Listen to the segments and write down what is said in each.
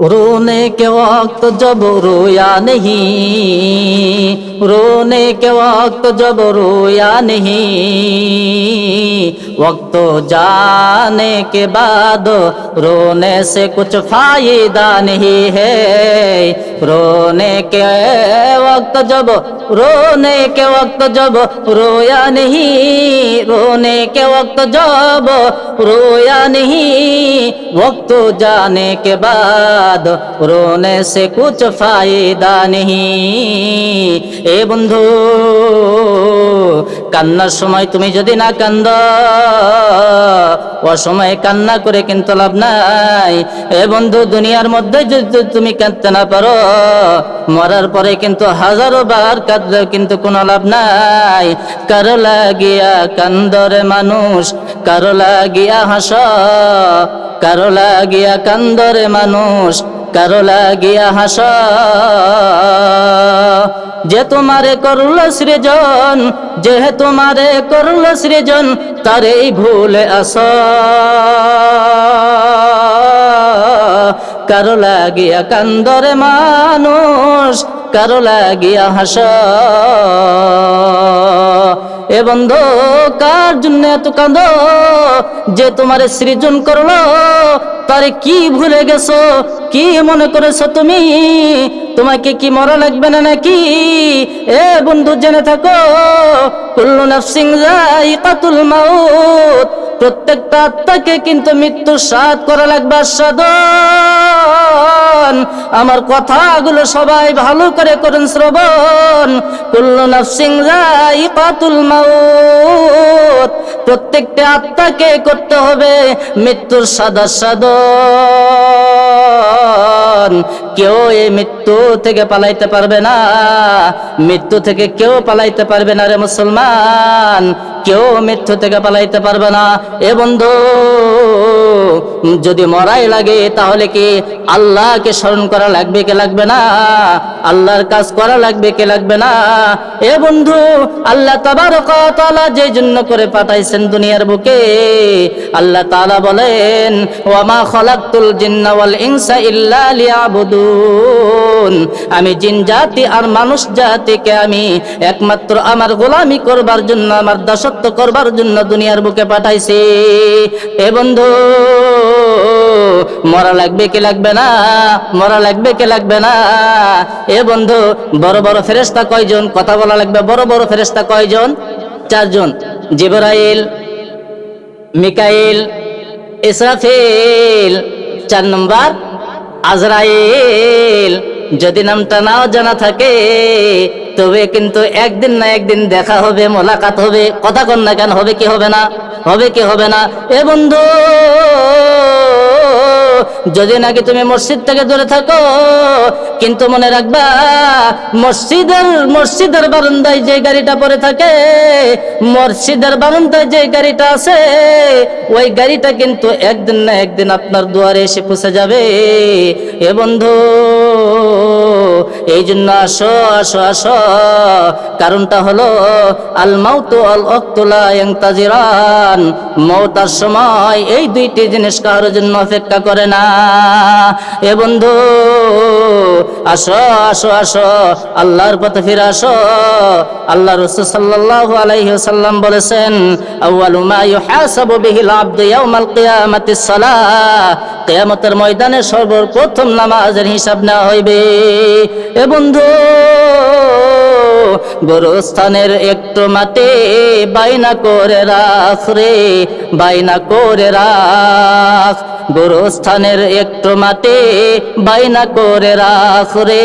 ഒരു रोने के वक्त जब रोया नहीं, रोने के वक्त जब रोया नहीं, वक्त जाने के बाद रोने से कुछ फ़ायदा नहीं है। रोने के वक्त जब, रोने के वक्त जब रोया नहीं, रोने के वक्त जब रोया नहीं, वक्त जाने के बाद रोने से कुछ फायदा नहीं এ বন্ধু কান্নার সময় তুমি যদি না কান্দ অসময়ে কান্না করে কিন্তু লাভ নাই এ বন্ধু দুনিয়ার মধ্যে যদি তুমি কাঁদতে না পারো মরার পরে কিন্তু হাজারো বার কাঁদলেও কিন্তু কোনো লাভ নাই কারো লাগিয়া কান্দরে মানুষ কারো লাগিয়া হাস কারো লাগিয়া কান্দরে মানুষ কারও লাগিয়া হাস, যে তোমারে করল সৃজন, যে তোমারে করল সৃজন, তারেই ভুলে আস। কারও লাগিয়া কান্দরে মানুষ, কারও লাগিয়া হাস। এ বন্ধ, কার জন্য এত কান্দ যে তোমার সৃজন করল তারে কি ভুলে গেছো? কি মনে করেছ তুমি? তোমাকে কি মরা লাগবে না নাকি? এ বন্ধু, জেনে থাকো। কুল্লু নাফসিং কাতুল মাউত। প্রত্যেকটা আত্মাকে কিন্তু মৃত্যুর স্বাদ করা লাগবে আস্বাদন। আমার কথাগুলো সবাই ভালো করে করেন শ্রবণ। কুল্লু নাফসিং যায়িকাতুল মাউত, প্রত্যেকটা আত্মাকে করতে হবে মৃত্যুর সাদা সাধন। কেউ এই মৃত্যু থেকে পালাইতে পারবে না, মৃত্যু থেকে কেউ পালাইতে পারবে না রে মুসলমান। কেউ মৃত্যু থেকে পালাইতে পারবে না। এ বন্ধু যদি মরাই লাগে, তাহলে কি আল্লাহকে স্মরণ করা লাগবে, কে লাগবে না? আল্লাহর কাজ করা লাগবে, কে লাগবে না? এ বন্ধু, আল্লাহ তাআলা যে জন্য করে পাঠাইছেন দুনিয়ার বুকে, আল্লাহ তাআলা বলেন, ওয়ামা খলাকতুল জিন্না ওয়াল ইনসা ইল্লা লিয়াবুদুন। আমি জিন জাতি আর মানুষ জাতিকে আমি একমাত্র আমার গোলামি করবার জন্য, আমার দাসত্ব করবার জন্য দুনিয়ার বুকে পাঠাইছি। এ বন্ধু মরা লাগবে কি লাগবে না? মরা লাগবে কি লাগবে না? এ বন্ধু, বড় বড় ফেরেস্তা কয়জন? কথা বলা লাগবে, বড় বড় ফেরেস্তা কয়জন? চারজন। জিবরাইল, মিকাইল, ইসরাফিল, চার নম্বর আজরাইল। যদি নামটা নাও জানা থাকে, তবে কিন্তু একদিন না একদিন দেখা হবে, মোলাকাত হবে। কথা কন না কেন, হবে কি হবে না? হবে কি হবে না? এ বন্ধু যদি নাকি তুমি মসজিদ থেকে দূরে থাকো, কিন্তু মনে রাখবা, মসজিদের মসজিদের বারান্দায় যে গাড়িটা পরে থাকে, মসজিদের বারান্দায় যে গাড়িটা আছে, ওই গাড়িটা কিন্তু একদিন না একদিন আপনার দুয়ারে এসে পৌঁছে যাবে। এ বন্ধু এই জন্য আসো আসো আসো। কারণটা হলো আল মাউতু আল অক্তুলা তাজিরান মৌতার সময় এই দুইটি জিনিস কারোর জন্য অপেক্ষা করে না। এ বন্ধু, আস, আসো আসো। আল্লাহর পথে ফিরে আসো। আল্লাহ রসুল সাল্লাল্লাহু আলাইহি ওয়াসাল্লাম বলেছেন, আউয়ালু মা ইউহাসাবু বিহিল আবদু ইয়াউমাল কিয়ামাতিস সালাহ। কিয়ামতের ময়দানে সর্বপ্রথম নামাজের হিসাব নেওয়া হইবে। এ বন্ধু, গোরস্থানের একটু মাটি বাইনা করে রাখ রে, বাইনা করে রাখ। গোরস্থানের একটু মাটি বাইনা করে রাখ রে,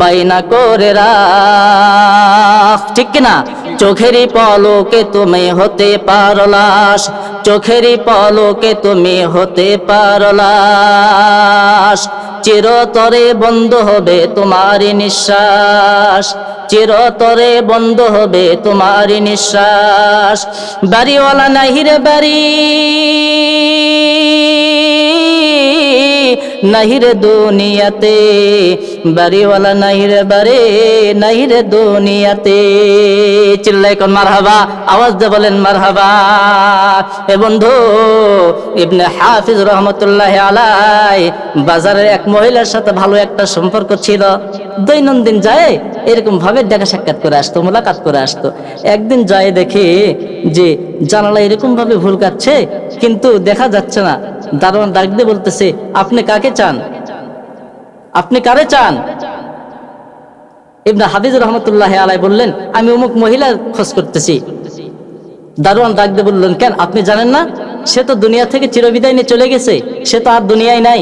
বাইনা করে রাখ। ঠিক কিনা? চোখেরই পলকে তুমি হতে পারলাস চোখেরই পলকে তুমি হতে পারলাস। চিরতরে বন্ধ হবে তোমারই নিঃশ্বাস, চিরতরে বন্ধ হবে তোমারই নিঃশ্বাস। বাড়িওয়ালা নাহিরে বাড়ি নাহি রে দুনিয়াতে বাড়িওয়ালা নাহি রে বাড়ি দুনিয়াতে। চিল্লাই কোন, মারহাবা, আওয়াজ দিয়ে বলেন, মারহাবা। এ বন্ধু, ইবনে হাফিজ রহমতুল্লাহ আলাই, বাজারের এক মহিলার সাথে ভালো একটা সম্পর্ক ছিল। দৈনন্দিন যায় এরকম ভাবে দেখা সাক্ষাৎ করে আসতো, মোলাকাত করে আসতো। একদিন যায় দেখে যে জানালা এরকম ভাবে ভুল কাটছে, কিন্তু দেখা যাচ্ছে না। দারোয়ান ডাক দিয়ে বলতেছে, আপনি কাকে চান? আপনি কারে চান? ইবনে হাফিজ রহমতুল্লাহ আলাই বললেন, আমি অমুক মহিলার খোঁজ করতেছি। দারোয়ান ডাক দিয়ে বললেন, কেন, আপনি জানেন না? সে তো দুনিয়া থেকে চিরবিদায় নিয়ে চলে গেছে। সে তো আর দুনিয়ায় নাই।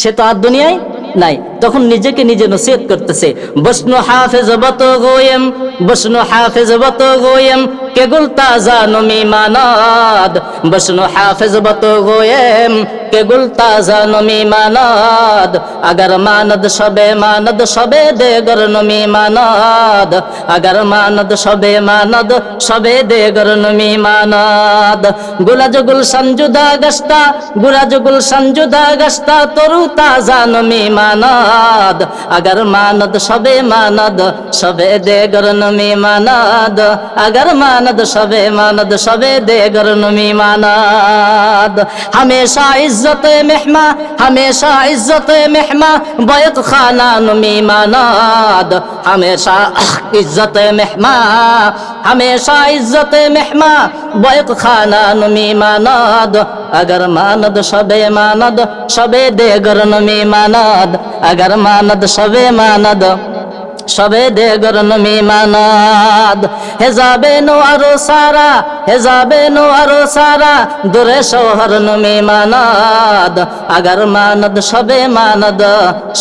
সে তো আর দুনিয়ায় নাই। তখন নিজেকে নিজে নসিহত করতেছে। বসনু হাফেজ বত গোয়েম, বসনু হাফেজ বত গোয়েম কেগুল তাজা নমি মানাদ। বসনু হাফেজ বত গোয়েম কেগুল তাজা নমি মানাদ আগার মানদ সবে মানদ সবে দে গর নমি মানাদ আগার মানদ সবে মানদ সবে দে গর নমি মানাদ গুলাজ গুল সঞ্জুদা গস্তা গুলাজ গুল সঞ্জুদা গস্তা তরু তাজা নমি মানাদ আগার মানদ সবে মানদ সবে দে গর নমি মানাদ আগার মানদ সবে মানদ সবে দে গর নমি মানাদ हमेशा इज्जत मेहमा हमेशा इज्जत मेहमा बैत खाना नमी मानाद हमेशा इज्जत मेहमा हमेशा इज्जत मेहमा बैत खाना नमी मानाद अगर मानद सबे मानद सबे देगर नमी मानाद अगर मानद सबे मानद সবে দে গরনমি মানাদ হেজাবে নো আরো সারা হেজাবে নো আরও সারা দূরে শহর নমি মানদ। আগর মানদ, সবে মানদ,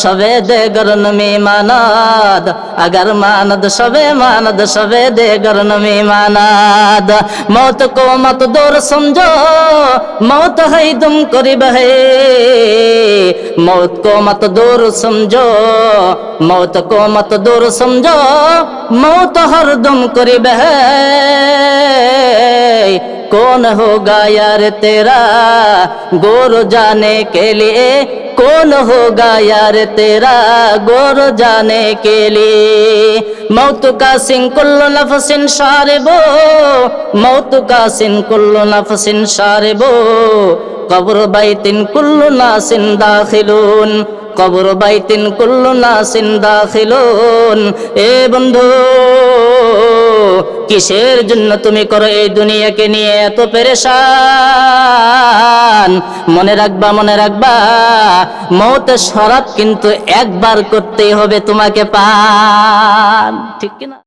সবে দেগর নমি মানদ। আগর মানদ, সবে মানদ, সবে দেগর নমি মানদ। মত কো মত দূর সমঝো, মত হই তুম করিব হে। মত কো মত দূর সমঝো, মত কো মত দূর সমঝো, মত হর হরদম করিব হে। कौन होगा यार तेरा गोर जाने के लिए कौन होगा यार तेरा गोर जाने के लिए मौत का सिंह कुल्लो नफसिन शारिबो मौत का सिंह कुल्लो नफसिन शारिबो कब्र बैतिन कुल्लु नासिन दाखिलून কবর বাইতিন কুল্লু নাসিন দাখিলুন এ বন্ধু কিসের জন্য তুমি করো এই দুনিয়াকে নিয়ে এত পেরেশান? মনে রাখবা মনে রাখবা মৌতের শরাব কিন্তু একবার করতেই হবে তোমাকে পান। ঠিক কিনা?